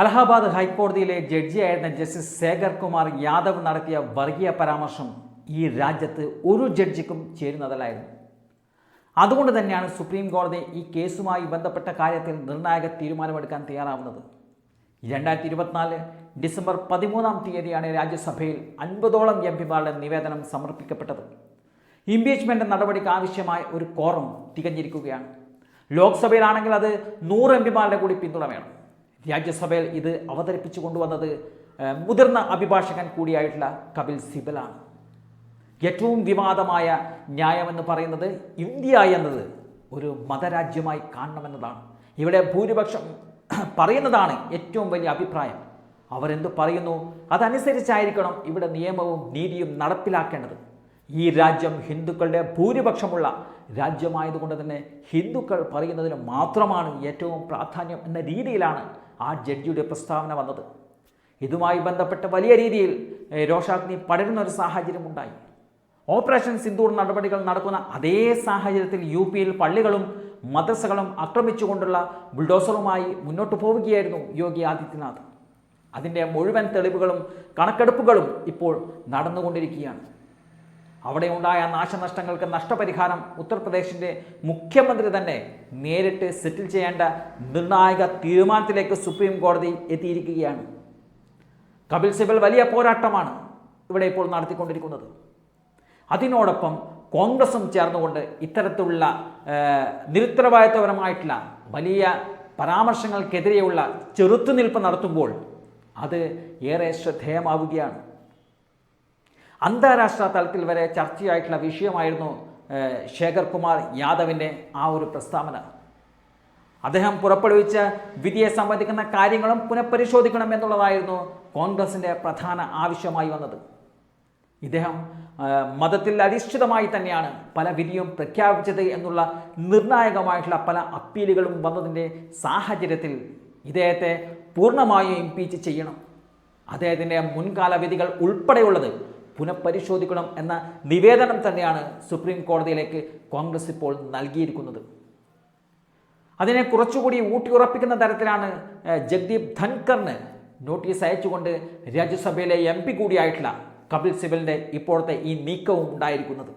അലഹാബാദ് ഹൈക്കോടതിയിലെ ജഡ്ജിയായിരുന്ന ജസ്റ്റിസ് ശേഖർ കുമാർ യാദവ് നടത്തിയ വർഗീയ പരാമർശം ഈ രാജ്യത്ത് ഒരു ജഡ്ജിക്കും ചേരുന്നതല്ലായിരുന്നു. അതുകൊണ്ട് തന്നെയാണ് സുപ്രീം കോടതി ഈ കേസുമായി ബന്ധപ്പെട്ട കാര്യത്തിൽ നിർണായക തീരുമാനമെടുക്കാൻ തയ്യാറാവുന്നത്. രണ്ടായിരത്തി ഇരുപത്തിനാല് ഡിസംബർ പതിമൂന്നാം തീയതിയാണ് രാജ്യസഭയിൽ അൻപതോളം എം പിമാരുടെ നിവേദനം സമർപ്പിക്കപ്പെട്ടത്. ഇംപീച്ച്മെന്റ് നടപടിക്ക് ആവശ്യമായ ഒരു കോറം തികഞ്ഞിരിക്കുകയാണ്. ലോക്സഭയിലാണെങ്കിൽ അത് നൂറ് എം പിമാരുടെ കൂടി പിന്തുണ വേണം. രാജ്യസഭയിൽ ഇത് അവതരിപ്പിച്ചു കൊണ്ടുവന്നത് മുതിർന്ന അഭിഭാഷകൻ കൂടിയായിട്ടുള്ള കപിൽ സിബലാണ്. ഏറ്റവും വിവാദമായ ന്യായമെന്ന് പറയുന്നത് ഇന്ത്യ എന്നത് ഒരു മതരാജ്യമായി കാണണമെന്നതാണ്. ഇവിടെ ഭൂരിപക്ഷം പറയുന്നതാണ് ഏറ്റവും വലിയ അഭിപ്രായം. അവരെന്ത് പറയുന്നു? അതനുസരിച്ചായിരിക്കണം ഇവിടെ നിയമവും നീതിയും നടപ്പിലാക്കേണ്ടത്. ഈ രാജ്യം ഹിന്ദുക്കളുടെ ഭൂരിപക്ഷമുള്ള രാജ്യമായതുകൊണ്ട് തന്നെ ഹിന്ദുക്കൾ പറയുന്നതിന് മാത്രമാണ് ഏറ്റവും പ്രാധാന്യം എന്ന രീതിയിലാണ് ആ ജഡ്ജിയുടെ പ്രസ്താവന വന്നത്. ഇതുമായി ബന്ധപ്പെട്ട് വലിയ രീതിയിൽ രോഷാഗ്നി പടരുന്ന ഒരു സാഹചര്യമുണ്ടായി ഓപ്പറേഷൻ സിന്ദൂർ നടപടികൾ നടക്കുന്ന അതേ സാഹചര്യത്തിൽ യു പിയിൽ പള്ളികളും മദ്രസകളും ആക്രമിച്ചുകൊണ്ടുള്ള ബുൾഡോസറുമായി മുന്നോട്ട് പോവുകയായിരുന്നു യോഗി ആദിത്യനാഥ്. അതിന്റെ മുഴുവൻ തെളിവുകളും കണക്കെടുപ്പുകളും ഇപ്പോൾ നടന്നുകൊണ്ടിരിക്കുകയാണ്. അവിടെ ഉണ്ടായ നാശനഷ്ടങ്ങൾക്ക് നഷ്ടപരിഹാരം ഉത്തർപ്രദേശിന്റെ മുഖ്യമന്ത്രി തന്നെ നേരിട്ട് സെറ്റിൽ ചെയ്യേണ്ട നിർണായക തീരുമാനത്തിലേക്ക് സുപ്രീം കോടതി എത്തിയിരിക്കുകയാണ്. കപിൽ സിബൽ വലിയ പോരാട്ടമാണ് ഇവിടെ ഇപ്പോൾ നടത്തിക്കൊണ്ടിരിക്കുന്നത്. അതിനോടൊപ്പം കോൺഗ്രസും ചേർന്നുകൊണ്ട് ഇത്തരത്തിലുള്ള നിരുത്തരവാദിത്വപരമായിട്ടുള്ള വലിയ പരാമർശങ്ങൾക്കെതിരെയുള്ള ചെറുത്തുനിൽപ്പ് നടത്തുമ്പോൾ അത് ഏറെ ശ്രദ്ധേയമാവുകയാണ്. അന്താരാഷ്ട്ര തലത്തിൽ വരെ ചർച്ചയായിട്ടുള്ള വിഷയമായിരുന്നു ശേഖർ കുമാർ യാദവിന്റെ ആ ഒരു പ്രസ്താവന. അദ്ദേഹം പുറപ്പെടുവിച്ച വിധിയെ സംബന്ധിക്കുന്ന കാര്യങ്ങളും പുനഃപരിശോധിക്കണം എന്നുള്ളതായിരുന്നു കോൺഗ്രസിന്റെ പ്രധാന ആവശ്യമായി വന്നത്. ഇദ്ദേഹം മതത്തിൽ അധിഷ്ഠിതമായി തന്നെയാണ് പല വിധിയും പ്രഖ്യാപിച്ചത് എന്നുള്ള നിർണായകമായിട്ടുള്ള പല അപ്പീലുകളും വന്നതിന്റെ സാഹചര്യത്തിൽ ഇദ്ദേഹത്തെ പൂർണമായും ഇംപീച്ച് ചെയ്യണം. അദ്ദേഹത്തിന്റെ മുൻകാല വിധികൾ ഉൾപ്പെടെയുള്ളത് പുനഃപരിശോധിക്കണം എന്ന നിവേദനം തന്നെയാണ് സുപ്രീം കോടതിയിലേക്ക് കോൺഗ്രസ് ഇപ്പോൾ നൽകിയിരിക്കുന്നത്. അതിനെ കുറച്ചുകൂടി ഊട്ടിയുറപ്പിക്കുന്ന തരത്തിലാണ് ജഗ്ദീപ് ധൻകറിന് നോട്ടീസ് അയച്ചുകൊണ്ട് രാജ്യസഭയിലെ എം പി കൂടിയായിട്ടുള്ള കപിൽ സിബലിന്റെ ഇപ്പോഴത്തെ ഈ നീക്കവും ഉണ്ടായിരിക്കുന്നത്.